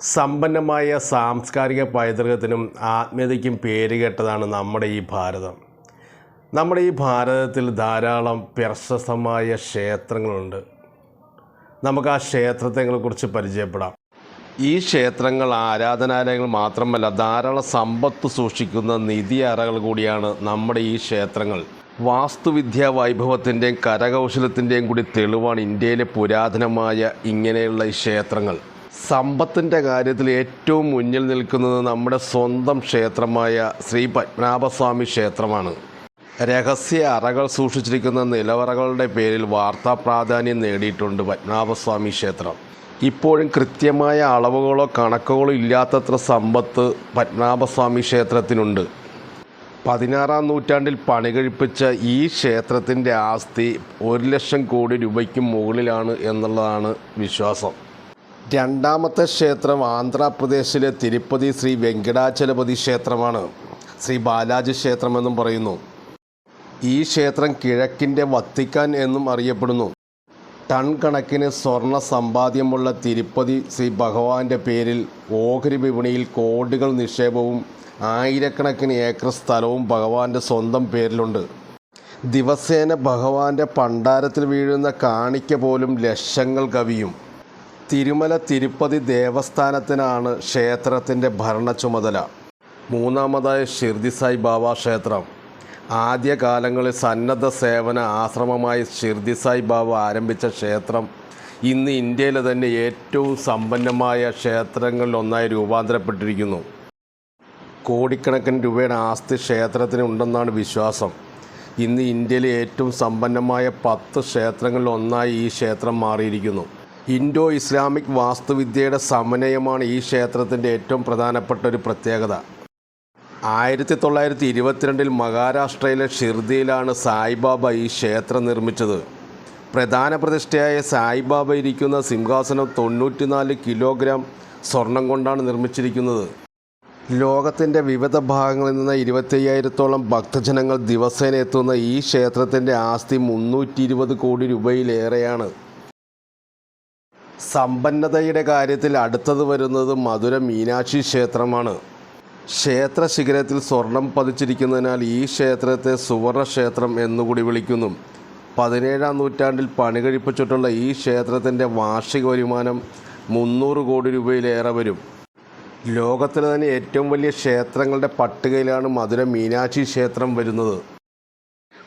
സമ്പന്നമായ സാംസ്കാരിക പൈതൃകത്തിനും ആത്മീയതയ്ക്കും പേരുകേട്ടതാണ് നമ്മുടെ ഈ ഭാരതം. നമ്മുടെ ഈ ഭാരതത്തിൽ ധാരാളം പ്രശസ്തമായ ക്ഷേത്രങ്ങളുണ്ട്. നമുക്ക് ആ ക്ഷേത്രത്തെക്കുറിച്ച് പരിചയപ്പെടാം. ഈ ക്ഷേത്രങ്ങൾ ആരാധനാലയങ്ങൾ മാത്രമല്ല ധാരാളം സമ്പത്ത് സൂക്ഷിക്കുന്ന നിധി അറകൾ കൂടിയാണ് നമ്മുടെ ഈ ക്ഷേത്രങ്ങൾ. വാസ്തുവിദ്യാ വൈഭവത്തിന്റെയും കരകൗശലത്തിന്റെയും കൂടി തെളിവാണ് ഇന്ത്യയിലെ പുരാതനമായ ഇങ്ങനെയുള്ള ഈ ക്ഷേത്രങ്ങൾ. സമ്പത്തിന്റെ കാര്യത്തിൽ ഏറ്റവും മുന്നിൽ നിൽക്കുന്നത് നമ്മുടെ സ്വന്തം ക്ഷേത്രമായ ശ്രീ പത്മനാഭസ്വാമി ക്ഷേത്രമാണ്. രഹസ്യ അറകൾ സൂക്ഷിച്ചിരിക്കുന്ന നിലവറകളുടെ പേരിൽ വാർത്താ പ്രാധാന്യം നേടിയിട്ടുണ്ട് പത്മനാഭസ്വാമി ക്ഷേത്രം. ഇപ്പോഴും കൃത്യമായ അളവുകളോ കണക്കുകളോ ഇല്ലാത്തത്ര സമ്പത്ത് പത്മനാഭസ്വാമി ക്ഷേത്രത്തിനുണ്ട്. പതിനാറാം നൂറ്റാണ്ടിൽ പണികഴിപ്പിച്ച ഈ ക്ഷേത്രത്തിന്റെ ആസ്തി ഒരു ലക്ഷം കോടി രൂപയ്ക്ക് മുകളിലാണ് എന്നുള്ളതാണ് വിശ്വാസം. രണ്ടാമത്തെ ക്ഷേത്രം ആന്ധ്രാപ്രദേശിലെ തിരുപ്പതി ശ്രീ വെങ്കടാചലപതി ക്ഷേത്രമാണ്. ശ്രീ ബാലാജി ക്ഷേത്രം എന്നും പറയുന്നു. ഈ ക്ഷേത്രം കിഴക്കിന്റെ വത്തിക്കാൻ എന്നും അറിയപ്പെടുന്നു. ടൺ കണക്കിന് സ്വർണ സമ്പാദ്യമുള്ള തിരുപ്പതി ശ്രീ ഭഗവാന്റെ പേരിൽ ഓഹരി വിപണിയിൽ കോടികൾ നിക്ഷേപവും ആയിരക്കണക്കിന് ഏക്കർ സ്ഥലവും ഭഗവാന്റെ സ്വന്തം പേരിലുണ്ട്. ദിവസേന ഭഗവാന്റെ പണ്ടാരത്തിൽ വീഴുന്ന കാണിക്ക പോലും ലക്ഷങ്ങൾ കവിയും. തിരുമല തിരുപ്പതി ദേവസ്ഥാനത്തിനാണ് ക്ഷേത്രത്തിന്റെ ഭരണ ചുമതല. മൂന്നാമതായ ഷിർദി സായി ബാബ ക്ഷേത്രം. ആദ്യകാലങ്ങളിൽ സന്നദ്ധ സേവന ആശ്രമമായി ഷിർദി സായി ബാബ ആരംഭിച്ച ക്ഷേത്രം ഇന്ന് ഇന്ത്യയിലെ തന്നെ ഏറ്റവും സമ്പന്നമായ ക്ഷേത്രങ്ങളിൽ ഒന്നായി രൂപാന്തരപ്പെട്ടിരിക്കുന്നു. കോടിക്കണക്കിന് രൂപയുടെ ആസ്തി ക്ഷേത്രത്തിനുണ്ടെന്നാണ് വിശ്വാസം. ഇന്ന് ഇന്ത്യയിലെ ഏറ്റവും സമ്പന്നമായ പത്ത് ക്ഷേത്രങ്ങളിൽ ഒന്നായി ഈ ക്ഷേത്രം മാറിയിരിക്കുന്നു. ഇൻഡോ ഇസ്ലാമിക് വാസ്തുവിദ്യയുടെ സമന്വയമാണ് ഈ ക്ഷേത്രത്തിന്റെ ഏറ്റവും പ്രധാനപ്പെട്ട ഒരു പ്രത്യേകത. ആയിരത്തി തൊള്ളായിരത്തി ഇരുപത്തിരണ്ടിൽ മഹാരാഷ്ട്രയിലെ ഷിർദിയിലാണ് സായിബാബ ഈ ക്ഷേത്രം നിർമ്മിച്ചത്. പ്രധാന പ്രതിഷ്ഠയായ സായിബാബ ഇരിക്കുന്ന സിംഹാസനം തൊണ്ണൂറ്റിനാല് കിലോഗ്രാം സ്വർണം കൊണ്ടാണ് നിർമ്മിച്ചിരിക്കുന്നത്. ലോകത്തിന്റെ വിവിധ ഭാഗങ്ങളിൽ നിന്ന് ഇരുപത്തയ്യായിരത്തോളം ഭക്തജനങ്ങൾ ദിവസേന എത്തുന്ന ഈ ക്ഷേത്രത്തിന്റെ ആസ്തി മുന്നൂറ്റി ഇരുപത് കോടി രൂപയിലേറെയാണ്. സമ്പന്നതയുടെ കാര്യത്തിൽ അടുത്തത് വരുന്നത് മധുര മീനാക്ഷി ക്ഷേത്രമാണ്. ക്ഷേത്ര ശിഖരത്തിൽ സ്വർണം പതിച്ചിരിക്കുന്നതിനാൽ ഈ ക്ഷേത്രത്തെ സുവർണ ക്ഷേത്രം എന്നുകൂടി വിളിക്കുന്നു. പതിനേഴാം നൂറ്റാണ്ടിൽ പണികഴിപ്പിച്ചിട്ടുള്ള ഈ ക്ഷേത്രത്തിന്റെ വാർഷിക വരുമാനം മുന്നൂറ് കോടി രൂപയിലേറെ വരും. ലോകത്തിലെ തന്നെ ഏറ്റവും വലിയ ക്ഷേത്രങ്ങളുടെ പട്ടികയിലാണ് മധുര മീനാക്ഷി ക്ഷേത്രം വരുന്നത്.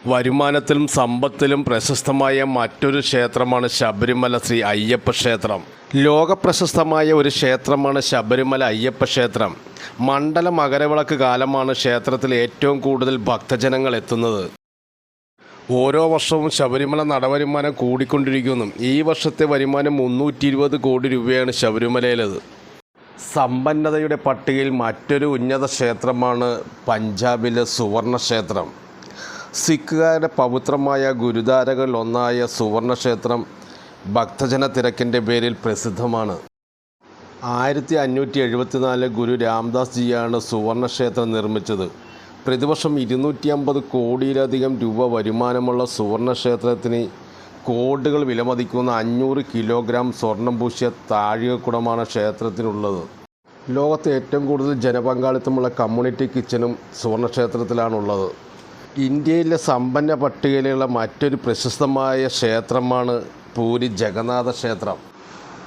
വരുമാനത്തിലും സമ്പത്തിലും പ്രശസ്തമായ മറ്റൊരു ക്ഷേത്രമാണ് ശബരിമല ശ്രീ അയ്യപ്പ ക്ഷേത്രം. ലോകപ്രശസ്തമായ ഒരു ക്ഷേത്രമാണ് ശബരിമല അയ്യപ്പ ക്ഷേത്രം. മണ്ഡല മകരവിളക്ക് കാലമാണ് ക്ഷേത്രത്തിൽ ഏറ്റവും കൂടുതൽ ഭക്തജനങ്ങൾ എത്തുന്നത്. ഓരോ വർഷവും ശബരിമല നടവരുമാനം കൂടിക്കൊണ്ടിരിക്കുന്നു. ഈ വർഷത്തെ വരുമാനം മുന്നൂറ്റി ഇരുപത് കോടി രൂപയാണ് ശബരിമലയിലത്. സമ്പന്നതയുടെ പട്ടികയിൽ മറ്റൊരു ഉന്നത ക്ഷേത്രമാണ് പഞ്ചാബിലെ സുവർണ ക്ഷേത്രം സിഖുകാരുടെ പവിത്രമായ ഗുരുദ്വാരകളിൽ ഒന്നായ സുവർണ ക്ഷേത്രം ഭക്തജന തിരക്കിന്റെ പേരിൽ പ്രസിദ്ധമാണ്. ആയിരത്തി അഞ്ഞൂറ്റി എഴുപത്തിനാല് ഗുരു രാംദാസ് ജിയാണ് സുവർണ ക്ഷേത്രം നിർമ്മിച്ചത്. പ്രതിവർഷം ഇരുന്നൂറ്റി അമ്പത് കോടിയിലധികം രൂപ വരുമാനമുള്ള സുവർണ ക്ഷേത്രത്തിന് കോടികൾ വിലമതിക്കുന്ന അഞ്ഞൂറ് കിലോഗ്രാം സ്വർണം പൂശിയ താഴികക്കുടമാണ് ക്ഷേത്രത്തിനുള്ളത്. ലോകത്തെ ഏറ്റവും കൂടുതൽ ജനപങ്കാളിത്തമുള്ള കമ്മ്യൂണിറ്റി കിച്ചനും സുവർണക്ഷേത്രത്തിലാണുള്ളത്. ഇന്ത്യയിലെ സമ്പന്ന പട്ടികയിലുള്ള മറ്റൊരു പ്രശസ്തമായ ക്ഷേത്രമാണ് പൂരി ജഗന്നാഥ ക്ഷേത്രം.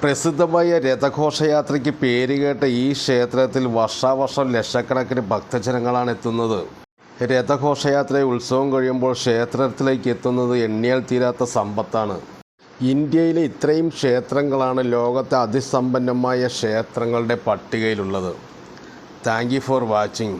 പ്രസിദ്ധമായ രഥഘോഷയാത്രയ്ക്ക് പേരുകേട്ട ഈ ക്ഷേത്രത്തിൽ വർഷാവർഷം ലക്ഷക്കണക്കിന് ഭക്തജനങ്ങളാണ് എത്തുന്നത്. രഥഘോഷയാത്ര ഉത്സവം കഴിയുമ്പോൾ ക്ഷേത്രത്തിലേക്ക് എത്തുന്നത് എണ്ണിയാൽ തീരാത്ത സമ്പത്താണ്. ഇന്ത്യയിലെ ഇത്രയും ക്ഷേത്രങ്ങളാണ് ലോകത്തെ അതിസമ്പന്നമായ ക്ഷേത്രങ്ങളുടെ പട്ടികയിലുള്ളത്. Thank for watching.